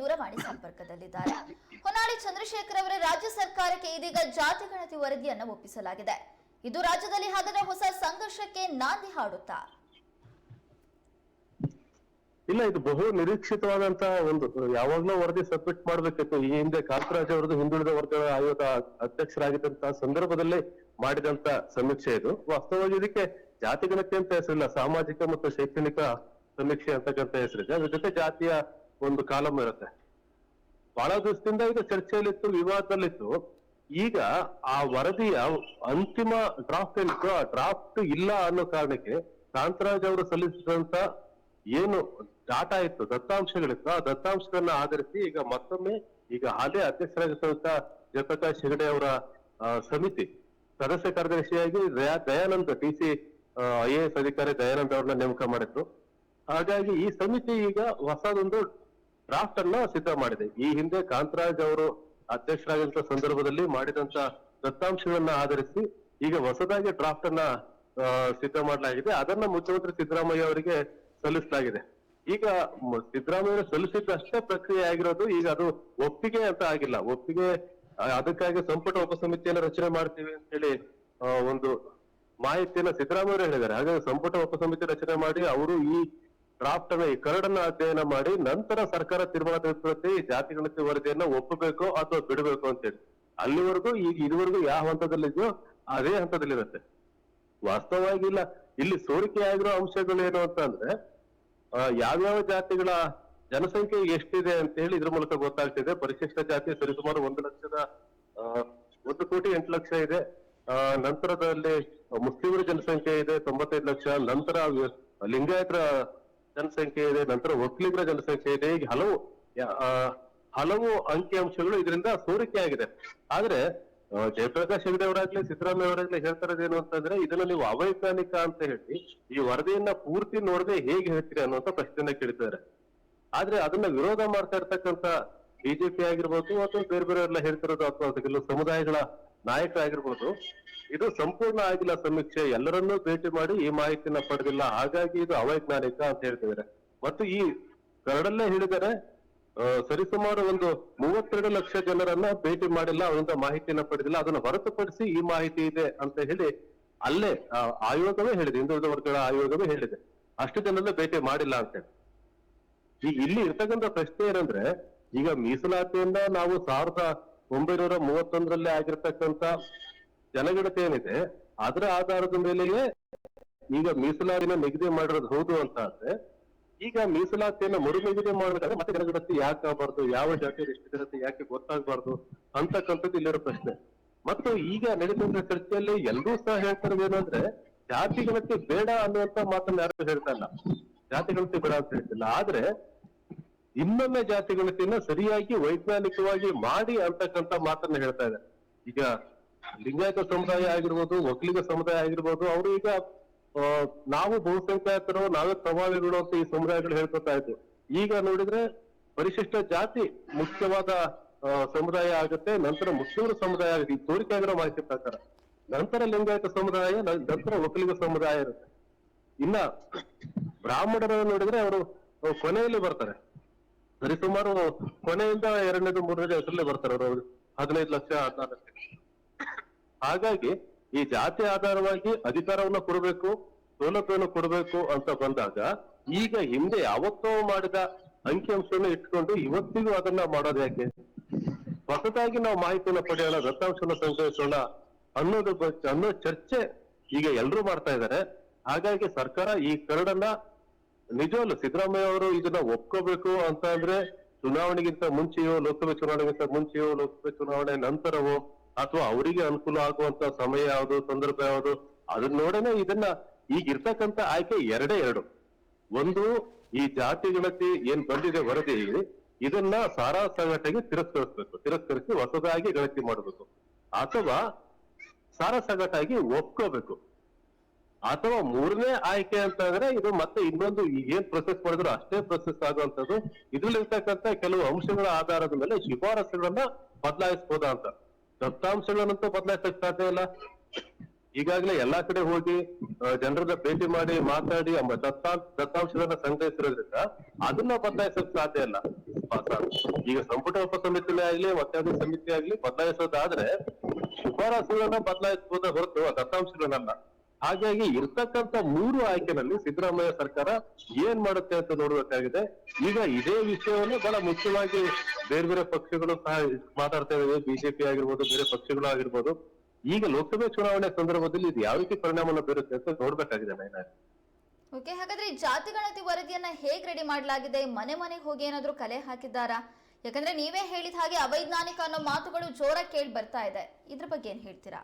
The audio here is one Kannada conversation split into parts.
ದೂರವಾಣಿ ಸಂಪರ್ಕದಲ್ಲಿದ್ದಾರೆ. ಹೊನ್ನಾಳಿ ಚಂದ್ರಶೇಖರ್ ಅವರ ರಾಜ್ಯ ಸರ್ಕಾರಕ್ಕೆ ಇದೀಗ ಜಾತಿ ಗಣತಿ ವರದಿಯನ್ನು ಒಪ್ಪಿಸಲಾಗಿದೆ. ಇದು ರಾಜ್ಯದಲ್ಲಿ ಹಾಗಾದ್ರೆ ಹೊಸ ಸಂಘರ್ಷಕ್ಕೆ ನಾಂದಿ ಹಾಡುತ್ತಾ? ಇಲ್ಲ, ಇದು ಬಹು ನಿರೀಕ್ಷಿತವಾದಂತಹ ಒಂದು, ಯಾವಾಗ್ಲೂ ವರದಿ ಸಬ್ಮಿಟ್ ಮಾಡ್ಬೇಕಿತ್ತು. ಈ ಹಿಂದೆ ಕಾಂತರಾಜ್ ಅವರದು ಹಿಂದುಳಿದ ವರ್ಗಗಳ ಆಯೋಗ ಅಧ್ಯಕ್ಷರಾಗಿದ್ದಂತಹ ಸಂದರ್ಭದಲ್ಲಿ ಮಾಡಿದಂತ ಸಮೀಕ್ಷೆ ಇದು. ವಾಸ್ತವವಾಗಿ ಇದಕ್ಕೆ ಜಾತಿ ಗಣತಿ ಅಂತ ಹೆಸರಿಲ್ಲ, ಸಾಮಾಜಿಕ ಮತ್ತು ಶೈಕ್ಷಣಿಕ ಸಮೀಕ್ಷೆ ಅಂತಕ್ಕಂಥ ಹೆಸರಿದೆ. ಅದ್ರ ಜೊತೆ ಜಾತಿಯ ಒಂದು ಕಾಲಂ ಇರುತ್ತೆ. ಬಹಳ ದಿವಸದಿಂದ ಇದು ಚರ್ಚೆಯಲ್ಲಿತ್ತು, ವಿವಾದದಲ್ಲಿತ್ತು. ಈಗ ಆ ವರದಿಯ ಅಂತಿಮ ಡ್ರಾಫ್ಟ್ ಏನಿತ್ತು, ಆ ಡ್ರಾಫ್ಟ್ ಇಲ್ಲ ಅನ್ನೋ ಕಾರಣಕ್ಕೆ ಕಾಂತರಾಜ್ ಅವರು ಸಲ್ಲಿಸಿದಂತ ಏನು ಡಾಟಾ ಇತ್ತು, ದತ್ತಾಂಶಗಳಿತ್ತು, ಆ ದತ್ತಾಂಶಗಳನ್ನ ಆಧರಿಸಿ ಈಗ ಮತ್ತೊಮ್ಮೆ ಈಗ ಹಾಲಿ ಅಧ್ಯಕ್ಷರಾಗಿರ್ತಕ್ಕಂಥ ಜಯಪ್ರಕಾಶ್ ಹೆಗಡೆ ಅವರ ಸಮಿತಿ ಸದಸ್ಯ ಕಾರ್ಯದರ್ಶಿಯಾಗಿ Daya- Dayanand, D C I A S ಅಧಿಕಾರಿ ದಯಾನಂದ್ ಅವ್ರನ್ನ ನೇಮಕ ಮಾಡಿದ್ರು. ಹಾಗಾಗಿ ಈ ಸಮಿತಿ ಈಗ ಹೊಸದೊಂದು ಡ್ರಾಫ್ಟ್ ಅನ್ನ ಸಿದ್ಧ ಮಾಡಿದೆ. ಈ ಹಿಂದೆ ಕಾಂತರಾಜ್ ಅವರು ಅಧ್ಯಕ್ಷರಾಗಿದ್ದ ಸಂದರ್ಭದಲ್ಲಿ ಮಾಡಿದಂತ ದತ್ತಾಂಶಗಳನ್ನ ಆಧರಿಸಿ ಈಗ ಹೊಸದಾಗಿ ಡ್ರಾಫ್ಟ್ ಅನ್ನ ಸಿದ್ಧ ಮಾಡಲಾಗಿದೆ. ಅದನ್ನ ಮುಖ್ಯಮಂತ್ರಿ ಸಿದ್ದರಾಮಯ್ಯ ಅವರಿಗೆ ಸಲ್ಲಿಸಲಾಗಿದೆ. ಈಗ ಸಿದ್ದರಾಮಯ್ಯ ಸಲ್ಲಿಸಿದ್ದಷ್ಟೇ ಪ್ರಕ್ರಿಯೆ ಆಗಿರೋದು ಈಗ ಅದು ಒಪ್ಪಿಗೆ ಅಂತ ಆಗಿಲ್ಲ. ಒಪ್ಪಿಗೆ ಅದಕ್ಕಾಗಿ ಸಂಪುಟ ಉಪಸಮಿತಿಯನ್ನು ರಚನೆ ಮಾಡ್ತೀವಿ ಅಂತ ಹೇಳಿ ಒಂದು ಮಾಹಿತಿಯನ್ನ ಸಿದ್ದರಾಮಯ್ಯ ಹೇಳಿದ್ದಾರೆ. ಹಾಗಾಗಿ ಸಂಪುಟ ಉಪಸಮಿತಿ ರಚನೆ ಮಾಡಿ ಅವರು ಈ ಡ್ರಾಫ್ಟ್ ಅನ್ನ ಈ ಕರಡನ್ನ ಅಧ್ಯಯನ ಮಾಡಿ ನಂತರ ಸರ್ಕಾರ ತೀರ್ಮಾನ ತೆಗೆದುಕೊಳ್ಳುತ್ತೆ ಈ ಜಾತಿ ಗಣತಿ ವರದಿಯನ್ನ ಒಪ್ಪಬೇಕು ಅಥವಾ ಬಿಡಬೇಕು ಅಂತ ಹೇಳಿ ಅಲ್ಲಿವರೆಗೂ ಈಗ ಇದುವರೆಗೂ ಯಾವ ಹಂತದಲ್ಲಿದೆಯೋ ಅದೇ ಹಂತದಲ್ಲಿರುತ್ತೆ. ವಾಸ್ತವವಾಗಿ ಇಲ್ಲ ಇಲ್ಲಿ ಸೋರಿಕೆ ಆಗಿರೋ ಅಂಶಗಳು ಏನು ಅಂತ ಅಂದ್ರೆ ಆ, ಯಾವ್ಯಾವ ಜಾತಿಗಳ ಜನಸಂಖ್ಯೆ ಎಷ್ಟಿದೆ ಅಂತ ಹೇಳಿ ಇದ್ರ ಮೂಲಕ ಗೊತ್ತಾಗ್ತಿದೆ. ಪರಿಶಿಷ್ಟ ಜಾತಿ ಸರಿಸುಮಾರು ಒಂದು ಲಕ್ಷದ ಒಂದು ಕೋಟಿ ಎಂಟು ಲಕ್ಷ ಇದೆ. ಆ, ನಂತರದಲ್ಲಿ ಮುಸ್ಲಿಮರ ಜನಸಂಖ್ಯೆ ಇದೆ ತೊಂಬತ್ತೈದು ಲಕ್ಷ. ನಂತರ ಲಿಂಗಾಯತರ ಜನಸಂಖ್ಯೆ ಇದೆ, ನಂತರ ಒಕ್ಕಲಿಗರ ಜನಸಂಖ್ಯೆ ಇದೆ, ಹೀಗೆ ಹಲವು ಹಲವು ಅಂಕಿಅಂಶಗಳು ಇದರಿಂದ ಸೋರಿಕೆ ಆಗಿದೆ. ಆದ್ರೆ ಜಯಪ್ರಕಾಶ್ ಹೆಗಡೆ ಅವರಾಗ್ಲಿ, ಸಿದ್ದರಾಮಯ್ಯ ಅವರಾಗ್ಲಿ ಹೇಳ್ತಾ ಇರೋದೇನು ಅಂತಂದ್ರೆ ಇದನ್ನ ನೀವು ಅವೈಜ್ಞಾನಿಕ ಅಂತ ಹೇಳಿ, ಈ ವರದಿಯನ್ನ ಪೂರ್ತಿ ನೋಡದೆ ಹೇಗೆ ಹೇಳ್ತೀರಿ ಅನ್ನುವಂತ ಪ್ರಶ್ನೆಯನ್ನ ಕೇಳಿದ್ದಾರೆ. ಆದ್ರೆ ಅದನ್ನ ವಿರೋಧ ಮಾಡ್ತಾ ಇರ್ತಕ್ಕಂತ ಬಿಜೆಪಿ ಆಗಿರ್ಬೋದು ಅಥವಾ ಬೇರೆ ಬೇರೆ ಎಲ್ಲ ಹೇಳ್ತಿರೋದು ಅಥವಾ ಕೆಲವು ಸಮುದಾಯಗಳ ನಾಯಕರಾಗಿರ್ಬೋದು ಇದು ಸಂಪೂರ್ಣ ಆಗಿಲ್ಲ ಸಮೀಕ್ಷೆ. ಎಲ್ಲರನ್ನೂ ಭೇಟಿ ಮಾಡಿ ಈ ಮಾಹಿತಿನ ಪಡೆದಿಲ್ಲ. ಹಾಗಾಗಿ ಇದು ಅವೈಜ್ಞಾನಿಕ ಅಂತ ಹೇಳ್ತಿದ್ದಾರೆ. ಮತ್ತು ಈ ಕರಡಲ್ಲೇ ಹೇಳಿದರೆ ಸರಿಸುಮಾರು ಒಂದು ಮೂವತ್ತೆರಡು ಲಕ್ಷ ಜನರನ್ನ ಭೇಟಿ ಮಾಡಿಲ್ಲ. ಅವರಿಂದ ಮಾಹಿತಿಯನ್ನ ಪಡೆದಿಲ್ಲ. ಅದನ್ನ ಹೊರತುಪಡಿಸಿ ಈ ಮಾಹಿತಿ ಇದೆ ಅಂತ ಹೇಳಿ ಅಲ್ಲೇ ಆಯೋಗವೇ ಹೇಳಿದೆ. ಹಿಂದುಳಿದ ವರ್ಗಗಳ ಆಯೋಗವೇ ಹೇಳಿದೆ. ಅಷ್ಟು ಜನರನ್ನ ಭೇಟಿ ಮಾಡಿಲ್ಲ ಅಂತ ಹೇಳಿ. ಇಲ್ಲಿ ಇರ್ತಕ್ಕಂಥ ಪ್ರಶ್ನೆ ಏನಂದ್ರೆ, ಈಗ ಮೀಸಲಾತಿಯಿಂದ ನಾವು ಸಾವಿರದ ಒಂಬೈನೂರ ಮೂವತ್ತೊಂದರಲ್ಲಿ ಆಗಿರ್ತಕ್ಕಂಥ ಜನಗಣತಿ ಏನಿದೆ, ಅದರ ಆಧಾರದ ಮೇಲೆಯೇ ಈಗ ಮೀಸಲಾತಿನ ನಿಗದಿ ಮಾಡಿರೋದು ಹೌದು ಅಂತ ಆದ್ರೆ, ಈಗ ಮೀಸಲಾತಿಯನ್ನ ಮರು ನಿಗದಿ ಮಾಡ್ಬೇಕಾದ್ರೆ ಮತ್ತೆ ಜನಗಣತಿ ಯಾಕೆ ಆಗಬಾರ್ದು, ಯಾವ ಜಾತಿ ಎಷ್ಟಿರುತ್ತೆ ಯಾಕೆ ಗೊತ್ತಾಗಬಾರ್ದು ಅಂತಕ್ಕಂಥದ್ದು ಇಲ್ಲಿರೋ ಪ್ರಶ್ನೆ. ಮತ್ತು ಈಗ ನಡೀತಿರೋ ಚರ್ಚೆಯಲ್ಲಿ ಎಲ್ಲರೂ ಸಹ ಹೇಳ್ತಾರೆ ಏನಂದ್ರೆ, ಜಾತಿ ಗಣತಿ ಬೇಡ ಅನ್ನುವಂತ ಮಾತನ್ನ ಯಾರು ಹೇಳ್ತಾ ಇಲ್ಲ. ಜಾತಿ ಗಣತಿ ಬೇಡ ಅಂತ ಹೇಳ್ತಿಲ್ಲ ಆದ್ರೆ ಇನ್ನೊಮ್ಮೆ ಜಾತಿ ಗಣತಿಯನ್ನ ಸರಿಯಾಗಿ ವೈಜ್ಞಾನಿಕವಾಗಿ ಮಾಡಿ ಅಂತಕ್ಕಂಥ ಮಾತನ್ನ ಹೇಳ್ತಾ ಇದೆ. ಈಗ ಲಿಂಗಾಯತ ಸಮುದಾಯ ಆಗಿರ್ಬೋದು ಒಕ್ಕಲಿಗ ಸಮುದಾಯ ಆಗಿರ್ಬೋದು, ಅವರು ಈಗ ನಾವು ಬಹುಸಂಖ್ಯಾತರು, ನಾವೇ ಪ್ರಭಾವಿಗಳು ಅಂತ ಈ ಸಮುದಾಯಗಳು ಹೇಳ್ಕೊತಾ ಇದ್ವು. ಈಗ ನೋಡಿದ್ರೆ ಪರಿಶಿಷ್ಟ ಜಾತಿ ಮುಖ್ಯವಾದ ಸಮುದಾಯ ಆಗುತ್ತೆ, ನಂತರ ಮುಸ್ಲಿಮರ ಸಮುದಾಯ ಆಗುತ್ತೆ. ಈ ತೋರಿಕೆ ಆಗಿರೋ ಮಾಹಿತಿ ಪ್ರಕಾರ. ನಂತರ ಲಿಂಗಾಯತ ಸಮುದಾಯ ನಂತರ ಒಕ್ಕಲಿಗ ಸಮುದಾಯ ಇರುತ್ತೆ. ಇನ್ನ ಬ್ರಾಹ್ಮಣರ ನೋಡಿದ್ರೆ ಅವರು ಕೊನೆಯಲ್ಲಿ ಬರ್ತಾರೆ. ಸರಿಸುಮಾರು ಕೊನೆಯಿಂದ ಎರಡನೇದು, ಮೂರನೇದು ಹೆಸರಲ್ಲೇ ಬರ್ತಾರೆ ಅವರು. ಹದಿನೈದು ಲಕ್ಷ, ಹದಿನಾರು ಲಕ್ಷ. ಹಾಗಾಗಿ ಈ ಜಾತಿ ಆಧಾರವಾಗಿ ಅಧಿಕಾರವನ್ನ ಕೊಡಬೇಕು, ಸೌಲಭ್ಯವನ್ನು ಕೊಡಬೇಕು ಅಂತ ಬಂದಾಗ ಈಗ ಹಿಂದೆ ಯಾವತ್ತೋ ಮಾಡಿದ ಅಂಕಿಅಂಶವನ್ನು ಇಟ್ಕೊಂಡು ಇವತ್ತಿಗೂ ಅದನ್ನ ಮಾಡೋದು ಯಾಕೆ? ಹೊಸದಾಗಿ ನಾವು ಮಾಹಿತಿಯನ್ನು ಪಡೆಯೋಣ, ದತ್ತಾಂಶವನ್ನು ಸಂಗ್ರಹಿಸೋಣ ಅನ್ನೋದ್ರ ಬಗ್ಗೆ ಅನ್ನೋ ಚರ್ಚೆ ಈಗ ಎಲ್ಲರೂ ಮಾಡ್ತಾ ಇದ್ದಾರೆ. ಹಾಗಾಗಿ ಸರ್ಕಾರ ಈ ಕರಡನ್ನ ನಿಜವಲ್ಲ, ಸಿದ್ದರಾಮಯ್ಯ ಅವರು ಇದನ್ನ ಒಪ್ಕೋಬೇಕು ಅಂತ ಅಂದ್ರೆ ಚುನಾವಣೆಗಿಂತ ಮುಂಚೆಯೋ, ಲೋಕಸಭೆ ಚುನಾವಣೆಗಿಂತ ಮುಂಚೆಯೋ, ಲೋಕಸಭೆ ಚುನಾವಣೆ ನಂತರವೋ ಅಥವಾ ಅವರಿಗೆ ಅನುಕೂಲ ಆಗುವಂತ ಸಮಯ ಯಾವುದು, ಸಂದರ್ಭ ಯಾವುದು, ಅದನ್ನ ನೋಡೇನೆ ಇದನ್ನ ಈಗ ಇರ್ತಕ್ಕಂತ ಆಯ್ಕೆ ಎರಡೇ ಎರಡು. ಒಂದು, ಈ ಜಾತಿ ಗಣತಿ ಏನ್ ಬಂದಿದೆ ವರದಿ ಇದನ್ನ ಸಾರಾ ಸಂಘಟನೆಗೆ ತಿರಸ್ಕರಿಸಬೇಕು, ತಿರಸ್ಕರಿಸಿ ಹೊಸದಾಗಿ ಗಣತಿ ಮಾಡಬೇಕು. ಅಥವಾ ಸಾರಾ ಸಂಘಟಾಗಿ ಒಪ್ಕೋಬೇಕು. ಅಥವಾ ಮೂರನೇ ಆಯ್ಕೆ ಅಂತ ಅಂದ್ರೆ ಇದು ಮತ್ತೆ ಇನ್ನೊಂದು ಏನ್ ಪ್ರೊಸೆಸ್ ಮಾಡಿದ್ರು ಅಷ್ಟೇ ಪ್ರೊಸೆಸ್ ಆಗುವಂತದ್ದು ಇದ್ರಲ್ಲಿರ್ತಕ್ಕಂಥ ಕೆಲವು ಅಂಶಗಳ ಆಧಾರದ ಮೇಲೆ ಶಿಫಾರಸುಗಳನ್ನ ಬದಲಾಯಿಸಬಹುದಾ ಅಂತ. ದತ್ತಾಂಶಗಳನ್ನಂತೂ ಬದಲಾಯಿಸಕ್ ಸಾಧ್ಯ ಇಲ್ಲ. ಈಗಾಗಲೇ ಎಲ್ಲಾ ಕಡೆ ಹೋಗಿ ಜನರನ್ನ ಭೇಟಿ ಮಾಡಿ, ಮಾತಾಡಿ ದತ್ತಾಂಶ ದತ್ತಾ ದತ್ತಾಂಶಗಳನ್ನ ಸಂಗ್ರಹಿಸಿರೋದ್ರಿಂದ ಅದನ್ನ ಬದಲಾಯಿಸಕ್ ಸಾಧ್ಯ ಇಲ್ಲ. ಈಗ ಸಂಪುಟ ಉಪ ಸಮಿತಿನೇ ಆಗ್ಲಿ ಒತ್ತಾಯ ಸಮಿತಿ ಆಗ್ಲಿ ಬದಲಾಯಿಸೋದಾದ್ರೆ ಶಿಫಾರಸುಗಳನ್ನ ಬದಲಾಯಿಸಬಹುದೇ ಹೊರತು ದತ್ತಾಂಶಗಳನ್ನ ಹಾಗಾಗಿ ಇರ್ತಕ್ಕಂತ ಮೂರು ಆಯ್ಕೆನಲ್ಲಿ ಸಿದ್ದರಾಮಯ್ಯ ಸರ್ಕಾರ ಏನ್ ಮಾಡುತ್ತೆ ಅಂತ ನೋಡ್ಬೇಕಾಗಿದೆ. ಈಗ ಇದೇ ವಿಷಯವನ್ನು ಬಹಳ ಮುಖ್ಯವಾಗಿ ಬೇರೆ ಬೇರೆ ಪಕ್ಷಗಳು ಸಹ ಮಾತಾಡ್ತಾ ಇದ್ದಾವೆ ಬಿಜೆಪಿ ಆಗಿರ್ಬೋದು, ಬೇರೆ ಪಕ್ಷಗಳು ಆಗಿರ್ಬೋದು. ಈಗ ಲೋಕಸಭೆ ಚುನಾವಣೆ ಸಂದರ್ಭದಲ್ಲಿ ಇದು ಯಾವ ರೀತಿ ಪರಿಣಾಮವನ್ನು ಬೀರುತ್ತೆ ಅಂತ ನೋಡ್ಬೇಕಾಗಿದೆ ನೈನಾ ಓಕೆ, ಹಾಗಾದ್ರೆ ಜಾತಿ ಗಣತಿ ವರದಿಯನ್ನ ಹೇಗ್ ರೆಡಿ ಮಾಡಲಾಗಿದೆ? ಮನೆ ಮನೆಗೆ ಹೋಗಿ ಏನಾದ್ರೂ ಕಲೆ ಹಾಕಿದ್ದಾರಾ? ಯಾಕಂದ್ರೆ ನೀವೇ ಹೇಳಿದ ಹಾಗೆ ಅವೈಜ್ಞಾನಿಕ ಅನ್ನೋ ಮಾತುಗಳು ಜೋರಾಗಿ ಕೇಳಿ ಬರ್ತಾ ಇದೆ. ಇದ್ರ ಬಗ್ಗೆ ಏನ್ ಹೇಳ್ತೀರಾ?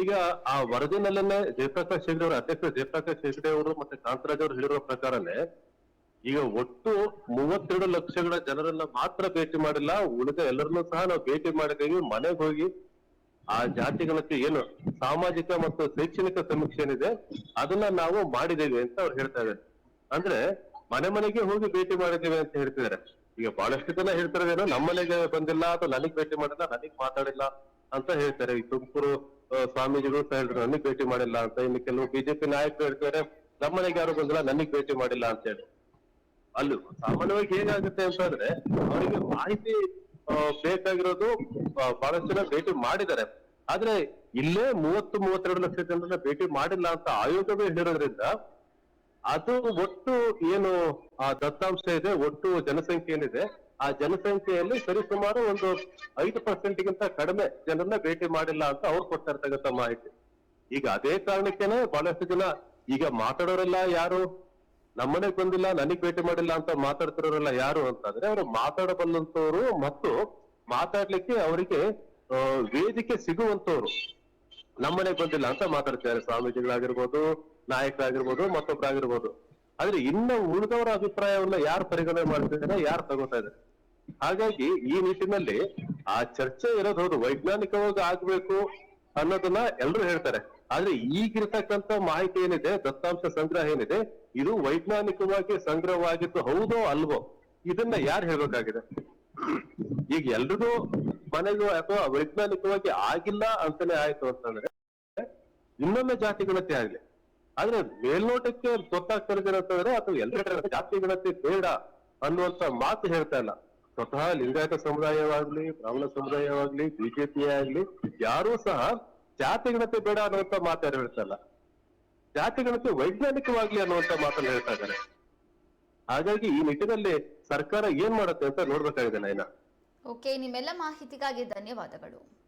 ಈಗ ಆ ವರದಿನಲ್ಲೇನೆ ಜಯಪ್ರಕಾಶ್ ಹೆಗಡೆ ಅವರ, ಅಧ್ಯಕ್ಷ ಜಯಪ್ರಕಾಶ್ ಹೆಗಡೆ ಅವರು ಮತ್ತೆ ಕಾಂತರಾಜ್ ಅವರು ಹೇಳಿರೋ ಪ್ರಕಾರನೇ, ಈಗ ಒಟ್ಟು ಮೂವತ್ತೆರಡು ಲಕ್ಷಗಳ ಜನರನ್ನ ಮಾತ್ರ ಭೇಟಿ ಮಾಡಿಲ್ಲ. ಉಳಿದ ಎಲ್ಲರನ್ನೂ ಸಹ ನಾವು ಭೇಟಿ ಮಾಡಿದ್ದೀವಿ ಮನೆಗೆ ಹೋಗಿ ಆ ಜಾತಿಗಳಕ್ಕೆ ಏನು ಸಾಮಾಜಿಕ ಮತ್ತು ಶೈಕ್ಷಣಿಕ ಸಮೀಕ್ಷೆ ಏನಿದೆ, ಅದನ್ನ ನಾವು ಮಾಡಿದ್ದೇವೆ ಅಂತ ಅವ್ರು ಹೇಳ್ತಾ ಇದ್ದಾರೆ. ಅಂದ್ರೆ ಮನೆ ಮನೆಗೆ ಹೋಗಿ ಭೇಟಿ ಮಾಡಿದ್ದೇವೆ ಅಂತ ಹೇಳ್ತಿದ್ದಾರೆ. ಈಗ ಬಹಳಷ್ಟು ಜನ ಹೇಳ್ತಾರೇನೋ ನಮ್ಮ ಮನೆಗೆ ಬಂದಿಲ್ಲ ಅಥವಾ ನನಗ್ ಭೇಟಿ ಮಾಡಿಲ್ಲ, ನನಗ್ ಮಾತಾಡಿಲ್ಲ ಅಂತ ಹೇಳ್ತಾರೆ. ಈ ತುಮಕೂರು ಸ್ವಾಮೀಜಿಗಳು ಹೇಳಿದ್ರು ನನಗ್ ಭೇಟಿ ಮಾಡಿಲ್ಲ ಅಂತ. ಇನ್ನು ಕೆಲವು ಬಿಜೆಪಿ ನಾಯಕರು ಹೇಳ್ತಾರೆ, ನಮ್ಮ ಮನೆಗೆ ಯಾರು ಬಂದಿಲ್ಲ ನನಗ್ ಭೇಟಿ ಮಾಡಿಲ್ಲ ಅಂತ ಹೇಳಿ. ಅಲ್ಲಿ ಸಾಮಾನ್ಯವಾಗಿ ಹೇಗಾಗುತ್ತೆ ಅಂತಂದ್ರೆ ಅವರಿಗೆ ಮಾಹಿತಿ ಬೇಕಾಗಿರೋದು ಬಹಳಷ್ಟು ಜನ ಭೇಟಿ ಮಾಡಿದ್ದಾರೆ. ಆದ್ರೆ ಇಲ್ಲೇ ಮೂವತ್ತು, ಮೂವತ್ತೆರಡು ಲಕ್ಷ ಜನರನ್ನ ಭೇಟಿ ಮಾಡಿಲ್ಲ ಅಂತ ಆಯೋಗವೇ ಹೇಳೋದ್ರಿಂದ, ಅದು ಒಟ್ಟು ಏನು, ಆ ದತ್ತಾಂಶ ಇದೆ, ಒಟ್ಟು ಜನಸಂಖ್ಯೆ ಏನಿದೆ ಆ ಜನಸಂಖ್ಯೆಯಲ್ಲಿ ಸರಿಸುಮಾರು ಒಂದು ಐದು ಪರ್ಸೆಂಟ್ ಗಿಂತ ಕಡಿಮೆ ಜನರನ್ನ ಭೇಟಿ ಮಾಡಿಲ್ಲ ಅಂತ ಅವ್ರು ಕೊಡ್ತಾ ಇರ್ತಕ್ಕಂಥ ಮಾಹಿತಿ. ಈಗ ಅದೇ ಕಾರಣಕ್ಕೇನೆ ಬಹಳಷ್ಟು ಜನ ಈಗ ಮಾತಾಡೋರೆಲ್ಲ ಯಾರು? ನಮ್ಮನೆಗ್ ಬಂದಿಲ್ಲ, ನನಗ್ ಭೇಟಿ ಮಾಡಿಲ್ಲ ಅಂತ ಮಾತಾಡ್ತಿರೋರೆಲ್ಲ ಯಾರು ಅಂತಂದ್ರೆ ಅವರು ಮಾತಾಡಬಲ್ಲಂತವ್ರು ಮತ್ತು ಮಾತಾಡ್ಲಿಕ್ಕೆ ಅವರಿಗೆ ವೇದಿಕೆ ಸಿಗುವಂತವ್ರು ನಮ್ಮನೆ ಬಂದಿಲ್ಲ ಅಂತ ಮಾತಾಡ್ತಿದ್ದಾರೆ. ಸ್ವಾಮೀಜಿಗಳಾಗಿರ್ಬೋದು, ನಾಯಕರಾಗಿರ್ಬೋದು ಮತ್ತೊಬ್ಬರಾಗಿರ್ಬೋದು ಆದ್ರೆ ಇನ್ನ ಉಳಿದವರ ಅಭಿಪ್ರಾಯವನ್ನ ಯಾರು ಪರಿಗಣನೆ ಮಾಡ್ತಿದ್ದಾರೆ ಯಾರು ತಗೋತಾ ಇದ್ದಾರೆ ಹಾಗಾಗಿ ಈ ನಿಟ್ಟಿನಲ್ಲಿ ಆ ಚರ್ಚೆ ಇರೋದು ಹೌದು, ವೈಜ್ಞಾನಿಕವಾಗಿ ಆಗ್ಬೇಕು ಅನ್ನೋದನ್ನ ಎಲ್ರು ಹೇಳ್ತಾರೆ. ಆದ್ರೆ ಈಗಿರ್ತಕ್ಕಂತ ಮಾಹಿತಿ ಏನಿದೆ, ದತ್ತಾಂಶ ಸಂಗ್ರಹ ಏನಿದೆ, ಇದು ವೈಜ್ಞಾನಿಕವಾಗಿ ಸಂಗ್ರಹವಾಗಿದ್ದು ಹೌದೋ ಅಲ್ವೋ? ಇದನ್ನ ಯಾರು ಹೇಳ್ಬೇಕಾಗಿದೆ? ಈಗ ಎಲ್ರಿಗೂ ಮನೆಗೂ ಅಥವಾ ವೈಜ್ಞಾನಿಕವಾಗಿ ಆಗಿಲ್ಲ ಅಂತಾನೆ ಆಯ್ತು ಅಂತಂದ್ರೆ, ಇನ್ನೊಮ್ಮೆ ಜಾತಿ ಗಣತಿ ಆಗ್ಲಿ. ಆದ್ರೆ ಮೇಲ್ನೋಟಕ್ಕೆ ಗೊತ್ತಾಗ್ತಾ ಅಂತಂದ್ರೆ ಅಥವಾ ಎಲ್ಲರ ಗಣತಿ ಬೇಡ ಅನ್ನುವಂತ ಮಾತು ಹೇಳ್ತಾ ಇಲ್ಲ. ಸ್ವತಃ ಲಿಂಗಾಯತ ಸಮುದಾಯವಾಗ್ಲಿ, ಬ್ರಾಹ್ಮಣ ಸಮುದಾಯವಾಗ್ಲಿ ಬಿಜೆಪಿ ಆಗ್ಲಿ, ಯಾರೂ ಸಹ ಜಾತಿ ಗಣತಿ ಬೇಡ ಅನ್ನುವಂತ ಮಾತು ಹೇಳ್ತಾ ಇಲ್ಲ. ಜಾತಿ ಗಣತಿ ವೈಜ್ಞಾನಿಕವಾಗ್ಲಿ ಅನ್ನುವಂತ ಮಾತನ್ನು ಹೇಳ್ತಾ ಇದ್ದಾರೆ. ಹಾಗಾಗಿ ಈ ನಿಟ್ಟಿನಲ್ಲಿ ಸರ್ಕಾರ ಏನ್ ಮಾಡುತ್ತೆ ಅಂತ ನೋಡ್ಬೇಕಾಗಿದೆ ನೈನಾ. ಓಕೆ ನಿಮ್ಮೆಲ್ಲ ಮಾಹಿತಿಗಾಗಿ ಧನ್ಯವಾದಗಳು.